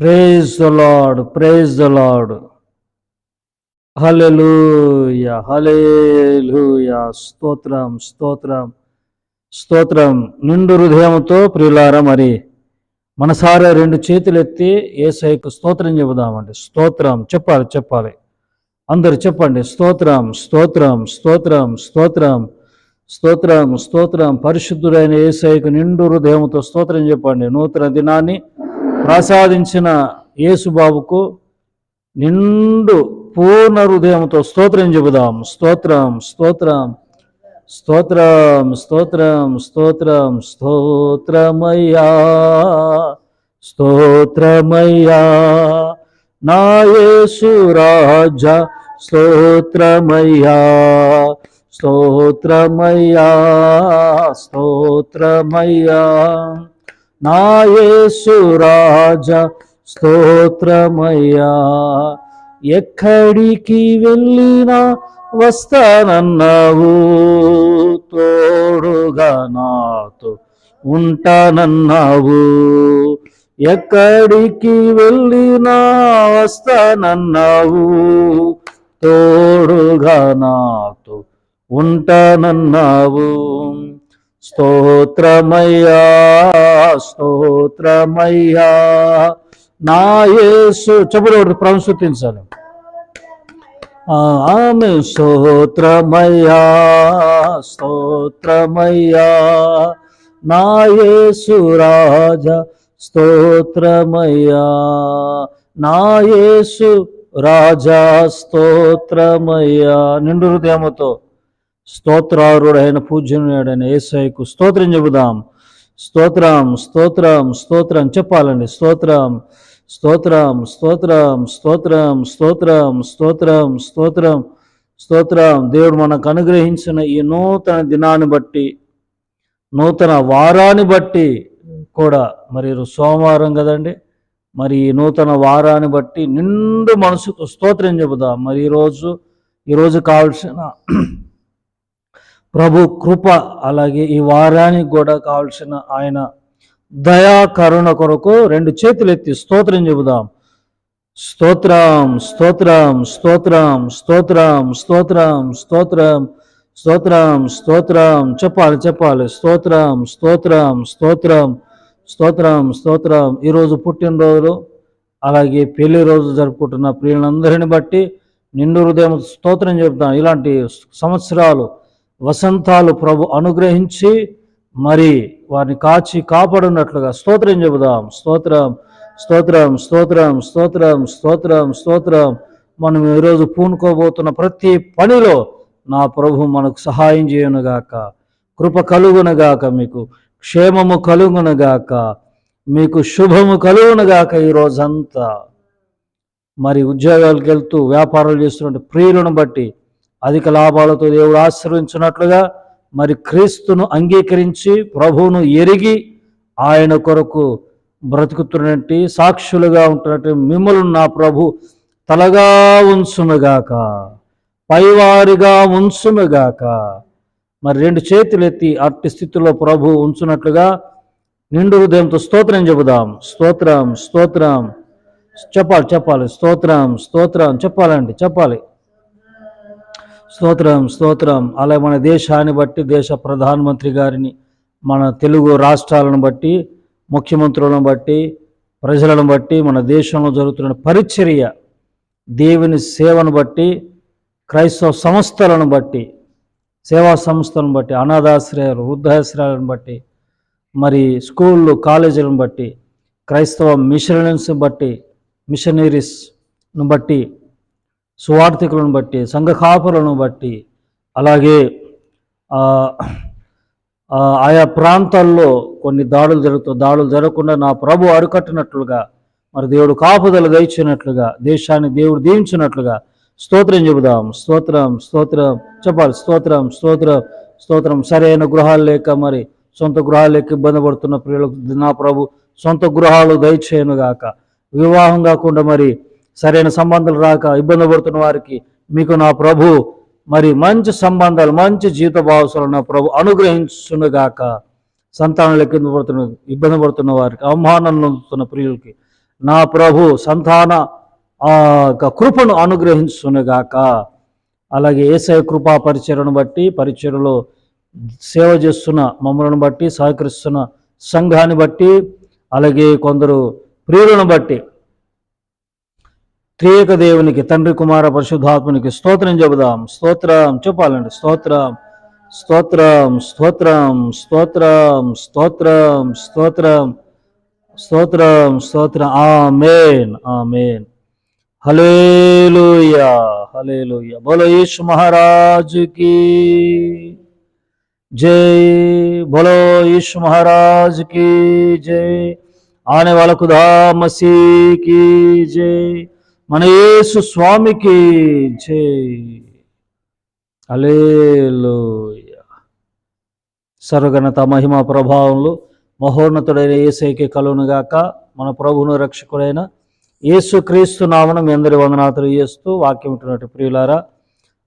Praise the Lord praise the Lord hallelujah hallelujah స్తోత్రం స్తోత్రం స్తోత్రం నిండు హృదయంతో ప్రియులార మరి మనసారా రెండు చేతులు ఎత్తి ఏసైకు స్తోత్రం చెబుదామండి. స్తోత్రం చెప్పాలి చెప్పాలి. అందరు చెప్పండి. స్తోత్రం స్తోత్రం స్తోత్రం స్తోత్రం స్తోత్రం స్తోత్రం. పరిశుద్ధుడైన ఏసైకు నిండు హృదయంతో స్తోత్రం చెప్పండి. నూతన దినాన్ని ప్రసాదించిన యేసుబాబుకు నిండు పూర్ణ హృదయంతో స్తోత్రం చెబుదాం. స్తోత్రం స్తోత్రం స్తోత్రం స్తోత్రం స్తోత్రం స్తోత్రమయ్యా స్తోత్రమయ్యా. నా యేసు రాజా స్తోత్రమయ్యా స్తోత్రమయ్యా స్తోత్రమయ్యా. నా యేసు స్తోత్రమయ్యా. ఎక్కడికి వెళ్ళినా వస్తానన్నావు. తోడుగా నాతో ఉంటానన్నావు. ఎక్కడికి వెళ్ళినా వస్తానన్నావు. తోడుగా నాతో ఉంటానన్నావు. స్తోత్రమయ్యా. స్తోత్రమయ్యా. నా యేసు చెప్పులు ప్రస్తుతించాలి ఆమె స్తోత్రమయ్యా స్తోత్రమయ్యా. నా యేసు రాజా స్తోత్రమయ్యా. నా యేసు రాజా స్తోత్రమయ్యా. నిండు హృదయముతో స్తోత్రారుడైన పూజనుడైన ఏసైకు స్తోత్రం చెబుదాం. స్తోత్రం స్తోత్రం స్తోత్రం చెప్పాలండి. స్తోత్రం స్తోత్రం స్తోత్రం స్తోత్రం స్తోత్రం స్తోత్రం స్తోత్రం స్తోత్రం. దేవుడు మనకు అనుగ్రహించిన ఈ నూతన దినాన్ని బట్టి నూతన వారాన్ని బట్టి కూడా మరి సోమవారం కదండి. మరి ఈ నూతన వారాన్ని బట్టి నిండు మనసుకు స్తోత్రం చెబుదాం. మరి ఈరోజు ఈరోజు కావాల్సిన ప్రభు కృప అలాగే ఈ వారానికి కూడా కావాల్సిన ఆయన దయా కరుణ కొరకు రెండు చేతులు ఎత్తి స్తోత్రం చెబుదాం స్తోత్రం స్తోత్రం స్తోత్రం స్తోత్రం స్తోత్రం స్తోత్రం స్తోత్రం స్తోత్రం చెప్పాలి చెప్పాలి స్తోత్రం స్తోత్రం స్తోత్రం స్తోత్రం స్తోత్రం ఈరోజు పుట్టినరోజు అలాగే పెళ్ళి రోజు జరుపుకుంటున్న ప్రియులందరిని బట్టి నిండు హృదయం స్తోత్రం చెబుతాం ఇలాంటి సంవత్సరాలు వసంతాలు ప్రభు అనుగ్రహించి మరి వారిని కాచి కాపాడున్నట్లుగా స్తోత్రం చెబుదాం. స్తోత్రం స్తోత్రం స్తోత్రం స్తోత్రం స్తోత్రం స్తోత్రం. మనం ఈరోజు పూనుకోబోతున్న ప్రతి పనిలో నా ప్రభు మనకు సహాయం చేయనుగాక. కృప కలుగునగాక మీకు క్షేమము కలుగునగాక. మీకు శుభము కలుగునగాక ఈ రోజంతా. మరి ఉద్యోగాలకు వెళ్తూ వ్యాపారాలు చేస్తున్న ప్రియులను బట్టి అధిక లాభాలతో దేవుడు ఆశ్రయించినట్లుగా మరి క్రీస్తును అంగీకరించి ప్రభువును ఎరిగి ఆయన కొరకు బ్రతుకుతున్నట్టు సాక్షులుగా ఉంటున్నట్టు మిమ్మల్ని నా ప్రభు తలగా ఉంచునుగాక పైవారిగా ఉంచునుగాక. మరి రెండు చేతులు ఎత్తి అట్టి స్థితిలో ప్రభు ఉంచున్నట్లుగా నిండు హృదయంతో స్తోత్రం చెబుదాం. స్తోత్రం స్తోత్రం. చెప్పాలి చెప్పాలి. స్తోత్రం స్తోత్రం. చెప్పాలండి చెప్పాలి. స్తోత్రం స్తోత్రం. అలాగే మన దేశాన్ని బట్టి దేశ ప్రధానమంత్రి గారిని మన తెలుగు రాష్ట్రాలను బట్టి ముఖ్యమంత్రులను బట్టి ప్రజలను బట్టి మన దేశంలో జరుగుతున్న పరిచర్య దేవుని సేవను బట్టి క్రైస్తవ సంస్థలను బట్టి సేవా సంస్థలను బట్టి అనాథాశ్రయాలు వృద్ధాశ్రయాలను బట్టి మరి స్కూళ్ళు కాలేజీలను బట్టి క్రైస్తవ మిషనరీస్ని బట్టి మిషనరీస్ను బట్టి సువార్థికులను బట్టి సంఘ కాపులను బట్టి అలాగే ఆయా ప్రాంతాల్లో కొన్ని దాడులు జరుగుతూ దాడులు జరగకుండా నా ప్రభు అరికట్టినట్లుగా మరి దేవుడు కాపుదల దయచినట్లుగా దేశాన్ని దేవుడు దీవించినట్లుగా స్తోత్రం చెబుదాం. స్తోత్రం స్తోత్రం చెప్పాలి స్తోత్రం స్తోత్రం స్తోత్రం. సరైన గృహాలు లేక మరి సొంత గృహాలు లేక ఇబ్బంది పడుతున్న ప్రియులకు నా ప్రభు సొంత గృహాలు దయచేయనుగాక. వివాహం కాకుండా మరి సరైన సంబంధాలు రాక ఇబ్బంది పడుతున్న వారికి మీకు నా ప్రభు మరి మంచి సంబంధాలు మంచి జీవిత భావసాలు నా ప్రభు అనుగ్రహించునుగాక. సంతానం లెక్క పడుతున్న ఇబ్బంది పడుతున్న వారికి అవమానం నొందుతున్న ప్రియులకి నా ప్రభు సంతాన ఆ, యొక్క కృపను అనుగ్రహించునుగాక. అలాగే ఏసఐ కృపా పరిచయను బట్టి పరిచయలో సేవ చేస్తున్న మమ్మలను బట్టి సహకరిస్తున్న సంఘాన్ని బట్టి అలాగే కొందరు ప్రియులను బట్టి త్రియేక దేవునికి తండ్రి కుమార పరిశుద్ధాత్మనికి స్తోత్రం చెబుదాం స్తోత్రం చెప్పాలండి స్తోత్రం స్తోత్రం స్తోత్రం స్తోత్రం స్తోత్రం స్తోత్రం స్తోత్రం స్తోత్రం ఆమేన్ ఆమేన్ హలేలుయా హలేలుయా బోలో యేసు మహారాజు की जय बोलो यीशु महाराज की जय आने वाला खुदा मसीह की जय మన యేసు స్వామికి చే అలేలుయ సర్వగణత మహిమ ప్రభావంలో మహోన్నతుడైన ఏసైకి కలునుగాక మన ప్రభును రక్షకుడైన యేసు క్రీస్తు నామను మీ అందరి వందనాతులు చేస్తూ వాక్యం ఉంటున్నట్టు ప్రియులారా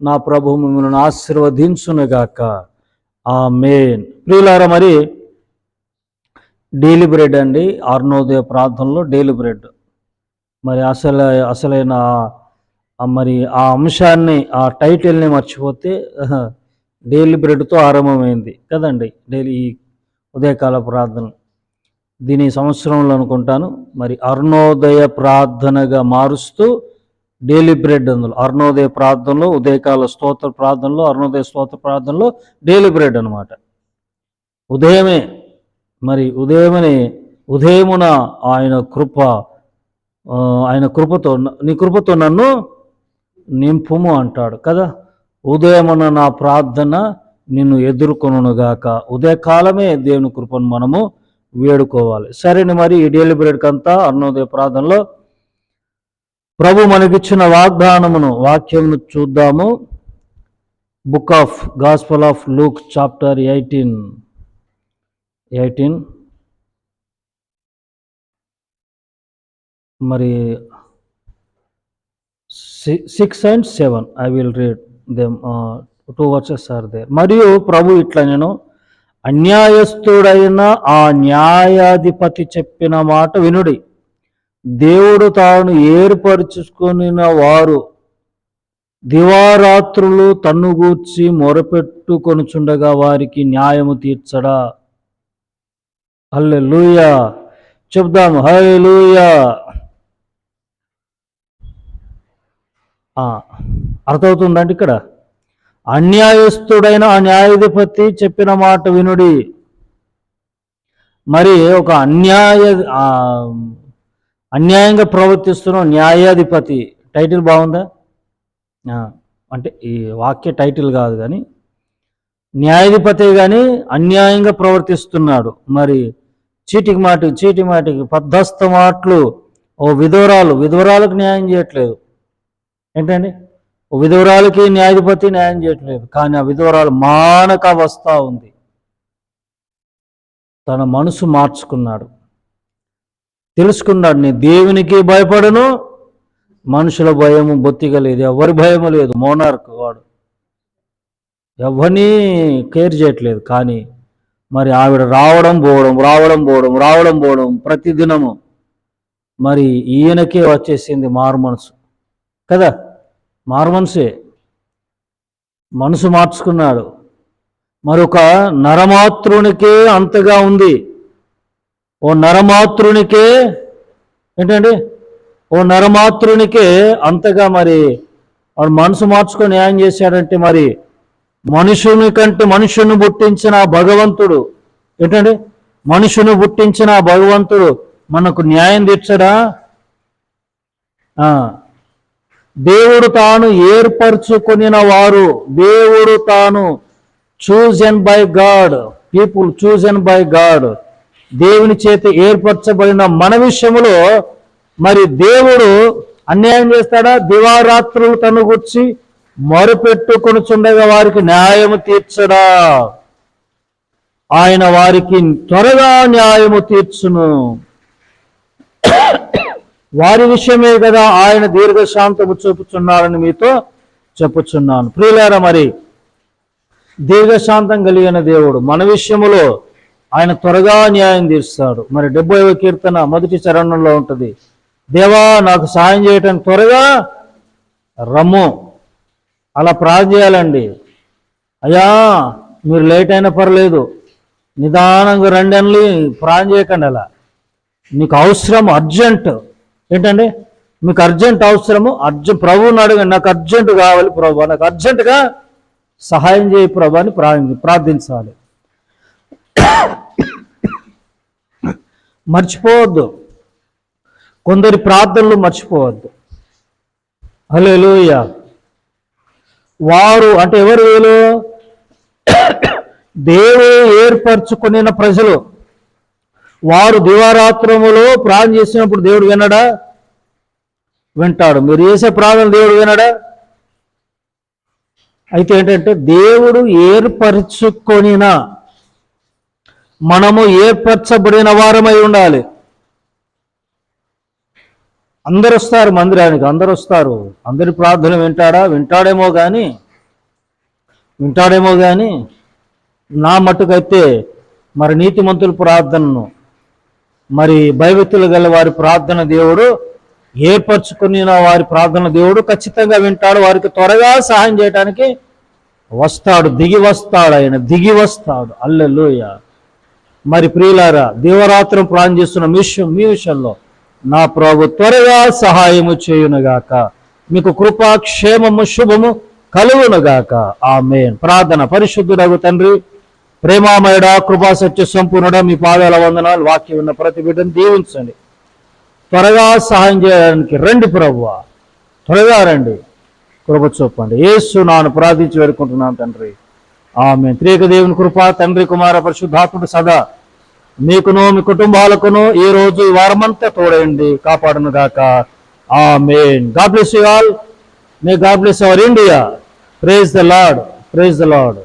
నా ప్రభు మిమ్మల్ని ఆశీర్వదించునుగాక ఆ మెయిన్ ప్రియులారా మరి డైలీ బ్రెడ్ అండి. అరుణోదయ ప్రాంతంలో డైలీ బ్రెడ్. మరి అసలు అసలైన మరి ఆ అంశాన్ని ఆ టైటిల్ని మర్చిపోతే డైలీ బ్రెడ్తో ఆరంభమైంది. కదండి? డైలీ ఈ ఉదయకాల ప్రార్థన. దీని సంవత్సరంలో అనుకుంటాను. మరి అరుణోదయ ప్రార్థనగా మారుస్తూ డైలీ బ్రెడ్ అందులో. అరుణోదయ ప్రార్థనలో ఉదయకాల స్తోత్ర ప్రార్థనలో అరుణోదయ స్తోత్ర ప్రార్థనలో డైలీ బ్రెడ్ అనమాట ఉదయమే మరి ఉదయమని ఉదయమున ఆయన కృప ఆయన కృపతో నీ కృపతో నన్ను నింపుము అంటాడు కదా. ఉదయమున నా ప్రార్థన నిన్ను ఎదుర్కొనుగాక ఉదయకాలమే దేవుని కృపను మనము వేడుకోవాలి. సరేని మరి ఈ డైలీ బ్రెడ్కి అంతా అరుణోదయ ప్రార్థనలో ప్రభు మనకిచ్చిన వాగ్దానమును వాక్యమును చూద్దాము. Book of gospel of Luke chapter eighteen. Eighteen. మరి six and seven I will read them two verses are there మరియు ప్రభు ఇట్లా నేను అన్యాయస్తుడైన ఆ న్యాయాధిపతి చెప్పిన మాట వినుడి. దేవుడు తాను ఏర్పరచుకుని వారు దివారాత్రులు తన్నుగూర్చి మొరపెట్టుకొనుచుండగా వారికి న్యాయము తీర్చడా? హల్లెలూయా. చెప్దాము. హై లూయా అర్థమవుతుందండి ఇక్కడ? అన్యాయస్తుడైన ఆ న్యాయాధిపతి చెప్పిన మాట వినుడి. మరి ఒక అన్యాయ అన్యాయంగా ప్రవర్తిస్తున్న న్యాయాధిపతి టైటిల్ బాగుందా? అంటే ఈ వాక్య టైటిల్ కాదు కానీ న్యాయాధిపతి కానీ అన్యాయంగా ప్రవర్తిస్తున్నాడు. మరి చీటికి మాటికి చీటి మాటికి పద్ధస్థ మాటలు ఓ విధవరాలు విధవరాలకు న్యాయం చేయట్లేదు. ఏంటండి? ఓ విధవరాలకి న్యాయాధిపతి న్యాయం చేయట్లేదు కానీ ఆ విధవరాలు మానక వస్తా ఉంది. తన మనసు మార్చుకున్నాడు. తెలుసుకున్నాడు నేను దేవునికి భయపడను మనుషుల భయము బొత్తిగా లేదు. ఎవరి భయము లేదు. మోనార్క్ వాడు. ఎవరిని కేర్ చేయట్లేదు. కానీ మరి ఆవిడ రావడం పోవడం రావడం పోవడం రావడం పోవడం ప్రతిదినము మరి ఈయనకే వచ్చేసింది మారు మనసు. కదా? మారు మనసే. మనసు మార్చుకున్నాడు. మరొక నరమాతృనికే అంతగా ఉంది. ఓ నరమాతృనికే ఏంటండి? ఓ నరమాతృనికే అంతగా మరి వాడు మనసు మార్చుకొని న్యాయం చేశాడంటే మరి మనుషుని కంటే మనుషుని పుట్టించిన భగవంతుడు ఏంటండి? మనుషుని పుట్టించిన భగవంతుడు మనకు న్యాయం తీర్చడా? దేవుడు తాను ఏర్పరచుకునిన వారు దేవుడు తాను chosen by God people chosen by God దేవుని చేత ఏర్పరచబడిన మన విషయంలో మరి దేవుడు అన్యాయం చేస్తాడా? దివారాత్రులు తను గుర్చి మొరపెట్టుకొనుచుండగా వారికి న్యాయము తీర్చడా? ఆయన వారికి త్వరగా న్యాయము తీర్చును. వారి విషయమే కదా ఆయన దీర్ఘశాంతము చూపుచున్నారని మీతో చెప్పుచున్నాను. ప్రియులార మరి దీర్ఘశాంతం కలిగిన దేవుడు మన విషయములో ఆయన త్వరగా న్యాయం తీరుస్తాడు. మరి డెబ్బైవ కీర్తన మొదటి చరణంలో ఉంటుంది. దేవా నాకు సహాయం చేయటానికి త్వరగా రమ్ము. అలా ప్రార్థన చేయాలండి. అయ్యా మీరు లేట్ అయినా పర్లేదు. నిదానంగా రండి అని ప్రార్థన చేయకండి అలా. నీకు అవసరం అర్జెంట్. ఏంటండి? మీకు అర్జెంట్ అవసరము అర్జెంట్ ప్రభువుని అడగండి నాకు అర్జెంట్ కావాలి ప్రభు నాకు అర్జెంటుగా సహాయం చేయి ప్రభు అని ప్రార్థించాలి. మర్చిపోవద్దు. కొందరి ప్రార్థనలు మర్చిపోవద్దు. హలోయ వారు అంటే ఎవరు వీళ్ళు? దేవుడు ఏర్పరచుకున్న ప్రజలు. వారు దివారాత్రములో ప్రార్థన చేసినప్పుడు దేవుడు వినడా? వింటాడు. మీరు చేసే ప్రార్థన దేవుడు వినడా? అయితే ఏంటంటే దేవుడు ఏర్పరచుకొనిన మనము ఏర్పరచబడిన వారమై ఉండాలి. అందరు వస్తారు మందిరానికి అందరు వస్తారు. అందరి ప్రార్థన వింటాడా? వింటాడేమో కానీ వింటాడేమో కానీ నా మట్టుకైతే మరి నీతిమంతుల ప్రార్థనను మరి భయభక్తులు గల వారి ప్రార్థన దేవుడు ఏర్పరచుకుని వారి ప్రార్థన దేవుడు ఖచ్చితంగా వింటాడు. వారికి త్వరగా సహాయం చేయడానికి వస్తాడు. దిగి వస్తాడు ఆయన. దిగి వస్తాడు. అల్లెలుయ మరి ప్రియులారా దేవరాత్రం ప్లాన్ చేస్తున్న మీ విషయం మీ విషయంలో నా ప్రభు త్వరగా సహాయము చేయునుగాక. మీకు కృపా క్షేమము శుభము కలుగునుగాక. ఆమె ప్రార్థన పరిశుద్ధుడగు తండ్రి. ప్రేమామయుడ కృపా సత్య సంపూర్ణుడ మీ పాదాల వందనాలు వాక్యం ఉన్న ప్రతి బిడ్డను దీవించండి. త్వరగా సహాయం చేయడానికి రండి ప్రభువ. త్వరగా రండి. కృప చూపండి. ఏసు నాను ప్రార్థించి వేడుకుంటున్నాను తండ్రి. ఆమె త్రేక దేవుని కృప తండ్రి కుమార పరిశుద్ధాత్ముడు సదా మీకును మీ కుటుంబాలకును ఈ రోజు ఈ వారమంతా తోడండి కాపాడును గాక. Amen. God bless you all. May God bless our India. Praise the Lord. Praise the Lord.